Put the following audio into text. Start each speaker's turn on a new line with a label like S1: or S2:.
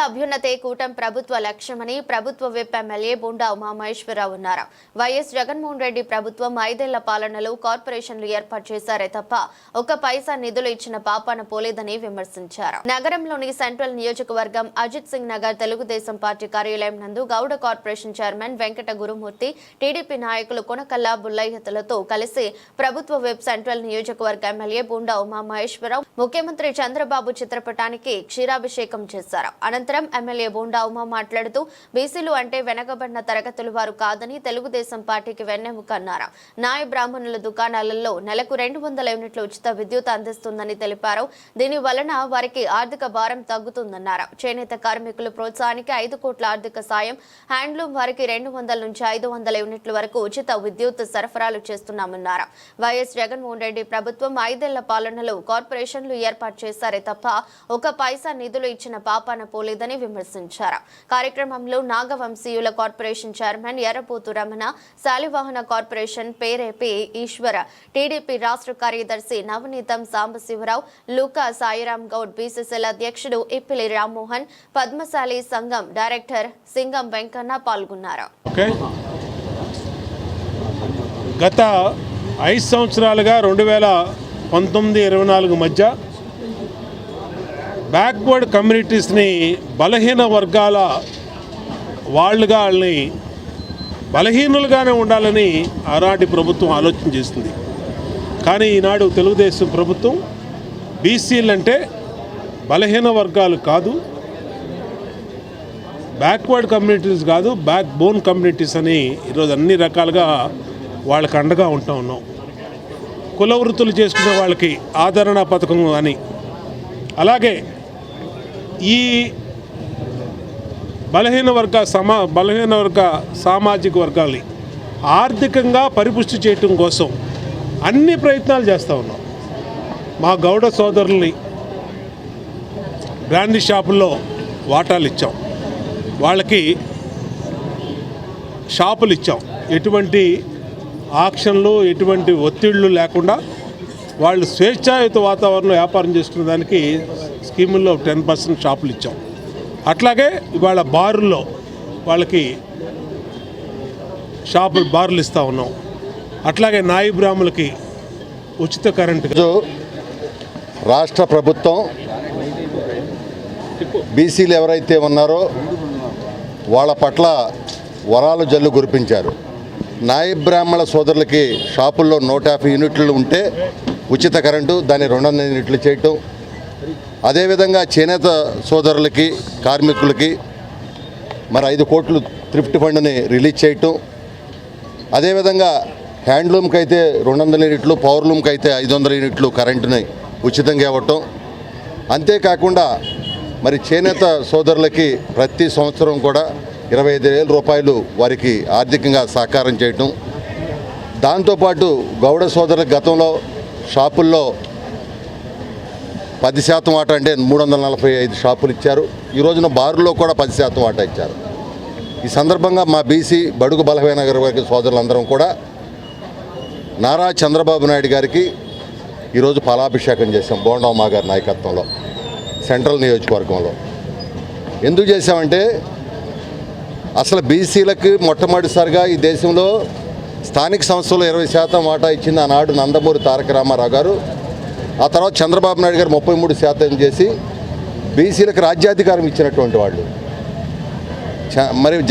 S1: బీసీల అభ్యున్నతే కూటమి ప్రభుత్వ లక్ష్యమని ప్రభుత్వ విప్ ఎమ్మెల్యే బుండా ఉమామహేశ్వరరావు అన్నారు. వైఎస్ జగన్మోహన్ రెడ్డి ప్రభుత్వం ఐదేళ్ళ పాలనలో కార్పొరేషన్లు ఏర్పాటు చేశారే తప్ప ఒక పైసా నిధులు ఇచ్చిన పాపాన పోలేదని విమర్శించారు. నగరంలోని సెంట్రల్ నియోజకవర్గం అజిత్ సింగ్ నగర్ తెలుగుదేశం పార్టీ కార్యాలయం నందు Gowda corporation chairman Venkata Gurumurthy TDP నాయకులు కొనకల్లా బుల్లయ్యతలతో కలిసి ప్రభుత్వ విప్ సెంట్రల్ నియోజకవర్గ ఎమ్మెల్యే బుండా ఉమామహేశ్వరరావు ముఖ్యమంత్రి చంద్రబాబు చిత్రపటానికి క్షీరాభిషేకం చేశారు. అనంతరం ఎమ్మెల్యే బోండా ఉమా మాట్లాడుతూ బీసీలు అంటే వెనకబడిన తరగతుల వారు కాదని తెలుగుదేశం పార్టీకి వెన్నెముక అన్నారు. నాయ బ్రాహ్మణుల దుకాణాలలో నెలకు రెండు వందల యూనిట్ల ఉచిత విద్యుత్ అందిస్తుందని తెలిపారు. దీని వలన వారికి ఆర్థిక భారం తగ్గుతుందన్నారు. చేనేత కార్మికుల ప్రోత్సాహానికి ఐదు కోట్ల ఆర్థిక సాయం హ్యాండ్లూమ్ వారికి రెండు వందల నుంచి ఐదు వందల యూనిట్ల వరకు ఉచిత విద్యుత్ సరఫరాలు చేస్తున్నామన్నారు. వైఎస్ జగన్మోహన్ రెడ్డి ప్రభుత్వం ఐదేళ్ళ పాలనలో కార్పొరేషన్లు ఏర్పాటు చేశారే తప్ప ఒక పైసా నిధులు ఇచ్చిన పాపాన పోలేదని విమర్శించారు. కార్యక్రమంలో నాగవంశీయుల corporation chairman Errapothu Ramana Shalivahana corporation Perepi Eswara TDP రాష్ట్ర కార్యదర్శి నవనీతం సాంబశివరావు లూకా సాయిరాం గౌడ్ బీసీసీల అధ్యక్షుడు ఇప్పిలి రామ్మోహన్ పద్మశాలి సంఘం డైరెక్టర్ సింగం వెంకన్న పాల్గొన్నారు.
S2: గత ఐదు సంవత్సరాలుగా రెండు వేల పంతొమ్మిది ఇరవై నాలుగు మధ్య బ్యాక్వర్డ్ కమ్యూనిటీస్ని బలహీన వర్గాల వాళ్ళుగా వాళ్ళని బలహీనులుగానే ఉండాలని ఆనాటి ప్రభుత్వం ఆలోచన చేసింది. కానీ ఈనాడు తెలుగుదేశం ప్రభుత్వం బీసీలు అంటే బలహీన వర్గాలు కాదు బ్యాక్వర్డ్ కమ్యూనిటీస్ కాదు బ్యాక్ బోన్ కమ్యూనిటీస్ అని ఈరోజు అన్ని రకాలుగా వాళ్ళకి అండగా ఉంటా ఉన్నాం. కుల వృత్తులు చేసుకునే వాళ్ళకి ఆదరణ పథకం అని. అలాగే ఈ బలహీన వర్గ సమా బలహీన వర్గ సామాజిక వర్గాల్ని ఆర్థికంగా పరిపుష్టి చేయటం కోసం అన్ని ప్రయత్నాలు చేస్తూ ఉన్నాం. మా గౌడ సోదరుల్ని బ్రాండీ షాపుల్లో వాటాలు ఇచ్చాం. వాళ్ళకి షాపులు ఇచ్చాం. ఎటువంటి ఆక్షన్లు ఎటువంటి ఒత్తిళ్ళు లేకుండా వాళ్ళు స్వేచ్ఛాయుత వాతావరణంలో వ్యాపారం చేసుకునే దానికి స్కీముల్లో టెన్ పర్సెంట్ షాపులు ఇచ్చాం. అట్లాగే ఇవాళ బారుల్లో వాళ్ళకి షాపులు బార్లు ఇస్తూ ఉన్నాం. అట్లాగే నాయి బ్రాహ్ములకి ఉచిత కరెంటు
S3: రాష్ట్ర ప్రభుత్వం బీసీలు ఎవరైతే ఉన్నారో వాళ్ళ పట్ల వరాలు జల్లు కురిపించారు. నాయ బ్రాహ్మణ సోదరులకి షాపుల్లో నూట యాభై యూనిట్లు ఉంటే ఉచిత కరెంటు దాన్ని రెండు వందల యూనిట్లు చేయటం అదేవిధంగా చేనేత సోదరులకి కార్మికులకి మరి ఐదు కోట్లు థ్రిఫ్ట్ ఫండ్ని రిలీజ్ చేయటం. అదేవిధంగా హ్యాండ్లూమ్కి అయితే రెండు వందల యూనిట్లు పవర్లూమ్కి అయితే ఐదు వందల యూనిట్లు కరెంటుని ఉచితంగా ఇవ్వటం. అంతేకాకుండా మరి చేనేత సోదరులకి ప్రతి సంవత్సరం కూడా ఇరవై ఐదు వేల రూపాయలు వారికి ఆర్థికంగా సహకారం చేయటం. దాంతోపాటు గౌడ సోదరులకు గతంలో షాపుల్లో పది శాతం వాటా అంటే మూడు వందల నలభై ఐదు షాపులు ఇచ్చారు. ఈ రోజున బారులో కూడా పది శాతం వాటా ఇచ్చారు. ఈ సందర్భంగా మా బీసీ బడుగు బలహీన వర్గ సోదరులందరం కూడా నారా చంద్రబాబు నాయుడు గారికి ఈరోజు పాలాభిషేకం చేశాం బోండమ్మ గారి నాయకత్వంలో సెంట్రల్ నియోజకవర్గంలో. ఎందుకు చేశామంటే అసలు బీసీలకు మొట్టమొదటిసారిగా ఈ దేశంలో స్థానిక సంస్థలు ఇరవై శాతం వాటా ఇచ్చింది ఆనాడు నందమూరి తారక రామారావు గారు. ఆ తర్వాత చంద్రబాబు నాయుడు గారు ముప్పై మూడు శాతం చేసి బీసీలకు రాజ్యాధికారం ఇచ్చినటువంటి వాళ్ళు. మరి